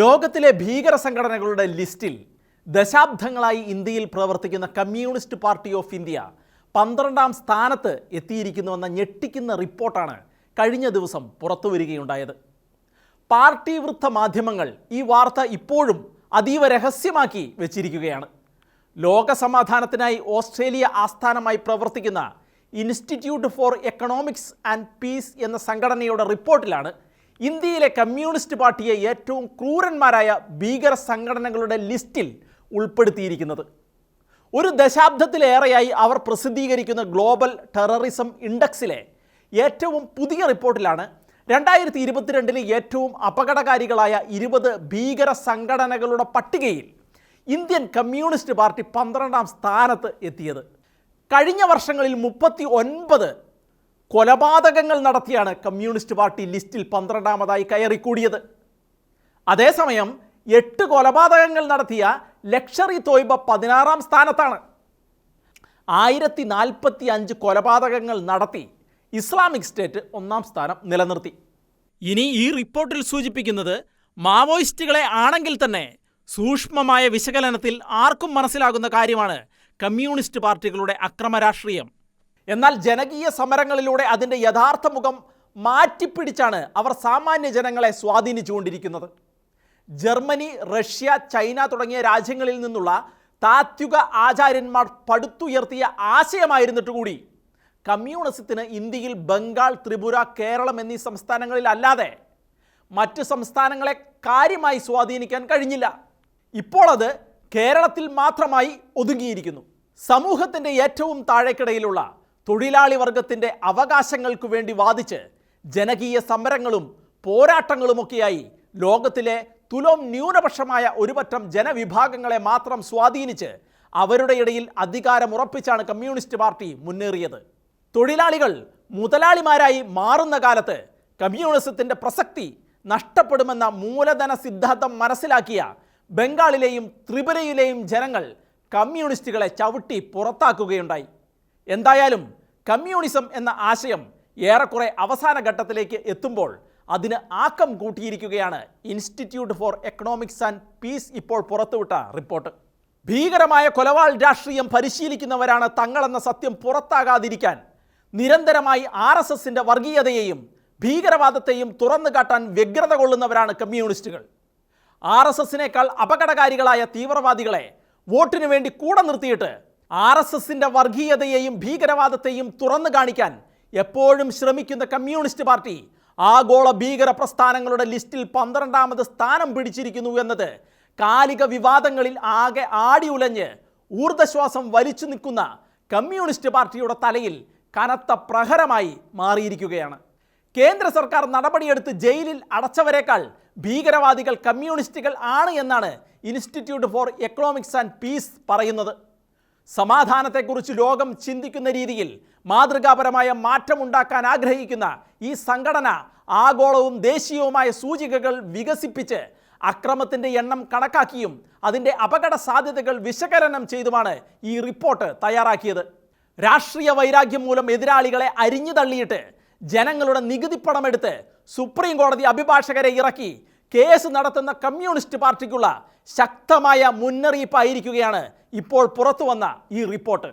ലോകത്തിലെ ഭീകര സംഘടനകളുടെ ലിസ്റ്റിൽ ദശാബ്ദങ്ങളായി ഇന്ത്യയിൽ പ്രവർത്തിക്കുന്ന കമ്മ്യൂണിസ്റ്റ് പാർട്ടി ഓഫ് ഇന്ത്യ പന്ത്രണ്ടാം സ്ഥാനത്ത് എത്തിയിരിക്കുന്നുവെന്ന ഞെട്ടിക്കുന്ന റിപ്പോർട്ടാണ് കഴിഞ്ഞ ദിവസം പുറത്തു വരികയുണ്ടായത് പാർട്ടി വൃത്ത മാധ്യമങ്ങൾ ഈ വാർത്ത ഇപ്പോഴും അതീവ രഹസ്യമാക്കി വെച്ചിരിക്കുകയാണ്. ലോകസമാധാനത്തിനായി ഓസ്ട്രേലിയ ആസ്ഥാനമായി പ്രവർത്തിക്കുന്ന institute for economics and peace എന്ന സംഘടനയുടെ റിപ്പോർട്ടിലാണ് ഇന്ത്യയിലെ കമ്മ്യൂണിസ്റ്റ് പാർട്ടിയെ ഏറ്റവും ക്രൂരന്മാരായ ഭീകര സംഘടനകളുടെ ലിസ്റ്റിൽ ഉൾപ്പെടുത്തിയിരിക്കുന്നത്. ഒരു ദശാബ്ദത്തിലേറെയായി അവർ പ്രസിദ്ധീകരിക്കുന്ന ഗ്ലോബൽ ടെററിസം ഇൻഡെക്സിലെ ഏറ്റവും പുതിയ റിപ്പോർട്ടിലാണ് രണ്ടായിരത്തി ഇരുപത്തിരണ്ടിലെ ഏറ്റവും അപകടകാരികളായ ഇരുപത് ഭീകര സംഘടനകളുടെ പട്ടികയിൽ ഇന്ത്യൻ കമ്മ്യൂണിസ്റ്റ് പാർട്ടി പന്ത്രണ്ടാം സ്ഥാനത്ത് എത്തിയത്. കഴിഞ്ഞ വർഷങ്ങളിൽ മുപ്പത്തി ഒൻപത് കൊലപാതകങ്ങൾ നടത്തിയാണ് കമ്മ്യൂണിസ്റ്റ് പാർട്ടി ലിസ്റ്റിൽ പന്ത്രണ്ടാമതായി കയറിക്കൂടിയത്. അതേസമയം എട്ട് കൊലപാതകങ്ങൾ നടത്തിയ ലക്ഷറി തോയ്ബ പതിനാറാം സ്ഥാനത്താണ്. ആയിരത്തി നാൽപ്പത്തി അഞ്ച് കൊലപാതകങ്ങൾ നടത്തി ഇസ്ലാമിക് സ്റ്റേറ്റ് ഒന്നാം സ്ഥാനം നിലനിർത്തി. ഇനി ഈ റിപ്പോർട്ടിൽ സൂചിപ്പിക്കുന്നത് മാവോയിസ്റ്റുകളെ ആണെങ്കിൽ തന്നെ സൂക്ഷ്മമായ വിശകലനത്തിൽ ആർക്കും മനസ്സിലാകുന്ന കാര്യമാണ് കമ്മ്യൂണിസ്റ്റ് പാർട്ടികളുടെ അക്രമ രാഷ്ട്രീയം എന്നാൽ ജനകീയ സമരങ്ങളിലൂടെ അതിന്റെ യഥാർത്ഥ മുഖം മാറ്റിപ്പിടിച്ചാണ് അവർ സാമാന്യ ജനങ്ങളെ സ്വാധീനിച്ചുകൊണ്ടിരിക്കുന്നത്. ജർമ്മനി റഷ്യ ചൈന തുടങ്ങിയ രാജ്യങ്ങളിൽ നിന്നുള്ള താത്വിക ആചാര്യന്മാർ പടുത്തുയർത്തിയ ആശയമായിരുന്നിട്ട് കൂടി കമ്മ്യൂണിസത്തിന് ഇന്ത്യയിൽ ബംഗാൾ ത്രിപുര കേരളം എന്നീ സംസ്ഥാനങ്ങളിൽ അല്ലാതെ മറ്റ് സംസ്ഥാനങ്ങളെ കാര്യമായി സ്വാധീനിക്കാൻ കഴിഞ്ഞില്ല. ഇപ്പോൾ അത് കേരളത്തിൽ മാത്രമായി ഒതുങ്ങിയിരിക്കുന്നു. സമൂഹത്തിന്റെ ഏറ്റവും താഴേക്കിടയിലുള്ള തൊഴിലാളി വർഗത്തിന്റെ അവകാശങ്ങൾക്കു വേണ്ടി വാദിച്ച് ജനകീയ സമരങ്ങളും പോരാട്ടങ്ങളുമൊക്കെയായി ലോകത്തിലെ തുലോം ന്യൂനപക്ഷമായ ഒരുപറ്റം ജനവിഭാഗങ്ങളെ മാത്രം സ്വാധീനിച്ച് അവരുടെ ഇടയിൽ അധികാരം ഉറപ്പിച്ചാണ് കമ്മ്യൂണിസ്റ്റ് പാർട്ടി മുന്നേറിയത്. തൊഴിലാളികൾ മുതലാളിമാരായി മാറുന്ന കാലത്ത് കമ്മ്യൂണിസത്തിന്റെ പ്രസക്തി നഷ്ടപ്പെടുമെന്ന മൂലധന സിദ്ധാന്തം മനസ്സിലാക്കിയ ബംഗാളിലെയും ത്രിപുരയിലെയും ജനങ്ങൾ കമ്മ്യൂണിസ്റ്റുകളെ ചവിട്ടി പുറത്താക്കുകയുണ്ടായി. എന്തായാലും കമ്മ്യൂണിസം എന്ന ആശയം ഏറെക്കുറെ അവസാന ഘട്ടത്തിലേക്ക് എത്തുമ്പോൾ അതിന് ആക്കം കൂട്ടിയിരിക്കുകയാണ് institute for economics and peace ഇപ്പോൾ പുറത്തുവിട്ട റിപ്പോർട്ട്. ഭീകരമായ കൊലവാൾ രാഷ്ട്രീയം പരിശീലിക്കുന്നവരാണ് തങ്ങളെന്ന സത്യം പുറത്താകാതിരിക്കാൻ നിരന്തരമായി ആർ എസ് എസിന്റെ വർഗീയതയെയും ഭീകരവാദത്തെയും തുറന്നു കാട്ടാൻ വ്യഗ്രത കൊള്ളുന്നവരാണ് കമ്മ്യൂണിസ്റ്റുകൾ. ആർ എസ് എസിനേക്കാൾ അപകടകാരികളായ തീവ്രവാദികളെ വോട്ടിനു വേണ്ടി കൂടെ നിർത്തിയിട്ട് ആർ എസ് എസിന്റെ വർഗീയതയെയും ഭീകരവാദത്തെയും തുറന്നു കാണിക്കാൻ എപ്പോഴും ശ്രമിക്കുന്ന കമ്മ്യൂണിസ്റ്റ് പാർട്ടി ആഗോള ഭീകര പ്രസ്ഥാനങ്ങളുടെ ലിസ്റ്റിൽ പന്ത്രണ്ടാമത് സ്ഥാനം പിടിച്ചിരിക്കുന്നു എന്നത് കാലിക വിവാദങ്ങളിൽ ആകെ ആടി ഉലഞ്ഞ് ഊർദ്ധശ്വാസം വലിച്ചു നിൽക്കുന്ന കമ്മ്യൂണിസ്റ്റ് പാർട്ടിയുടെ തലയിൽ കനത്ത പ്രഹരമായി മാറിയിരിക്കുകയാണ്. കേന്ദ്ര സർക്കാർ നടപടിയെടുത്ത് ജയിലിൽ അടച്ചവരെക്കാൾ ഭീകരവാദികൾ കമ്മ്യൂണിസ്റ്റുകൾ ആണ് എന്നാണ് institute for economics and peace പറയുന്നത്. സമാധാനത്തെക്കുറിച്ച് ലോകം ചിന്തിക്കുന്ന രീതിയിൽ മാതൃകാപരമായ മാറ്റമുണ്ടാക്കാൻ ആഗ്രഹിക്കുന്ന ഈ സംഘടന ആഗോളവും ദേശീയവുമായ സൂചികകൾ വികസിപ്പിച്ച് അക്രമത്തിന്റെ എണ്ണം കണക്കാക്കിയും അതിന്റെ അപകട സാധ്യതകൾ വിശകലനം ചെയ്തുമാണ് ഈ റിപ്പോർട്ട് തയ്യാറാക്കിയത്. രാഷ്ട്രീയ വൈരാഗ്യം മൂലം എതിരാളികളെ അരിഞ്ഞു തള്ളിയിട്ട് ജനങ്ങളുടെ നികുതി പണമെടുത്ത് സുപ്രീം കോടതി അഭിഭാഷകരെ ഇറക്കി കേസ് നടത്തുന്ന കമ്മ്യൂണിസ്റ്റ് പാർട്ടിക്കുള്ള ശക്തമായ മുന്നറിയിപ്പായിരിക്കുകയാണ് ഇപ്പോൾ പുറത്തു വന്ന ഈ റിപ്പോർട്ട്.